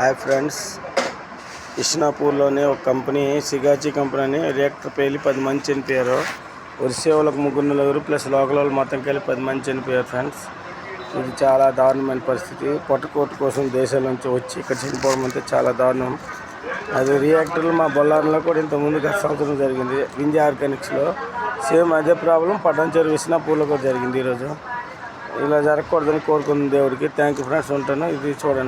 Hi friends. ఇష్నాపూర్లోనే ఒక company Sigachi company అని reactor పేలి పది మంది చనిపోయారు. వరిసే వాళ్ళకి ముగ్గురు నలుగురు ప్లస్ లోకల్ వాళ్ళు మొత్తం కలిపి పది మంది చనిపోయారు ఫ్రెండ్స్. ఇది చాలా దారుణమైన పరిస్థితి. పొట్టకోటు కోసం దేశాల నుంచి వచ్చి ఇక్కడ చనిపోవడం అంటే చాలా దారుణం. అది రియాక్టర్లు మా బొల్లారంలో కూడా ఇంతకుముందు ముందు గత సంవత్సరం జరిగింది. వింజ ఆర్గానిక్స్లో. సేమ్ అదే ప్రాబ్లం పట్టణం చెరువు విష్ణాపూర్లో కూడా జరిగింది ఈరోజు. ఇలా జరగకూడదని కోరుకుంది దేవుడికి. Thank you friends. ఉంటాను. ఇది చూడండి.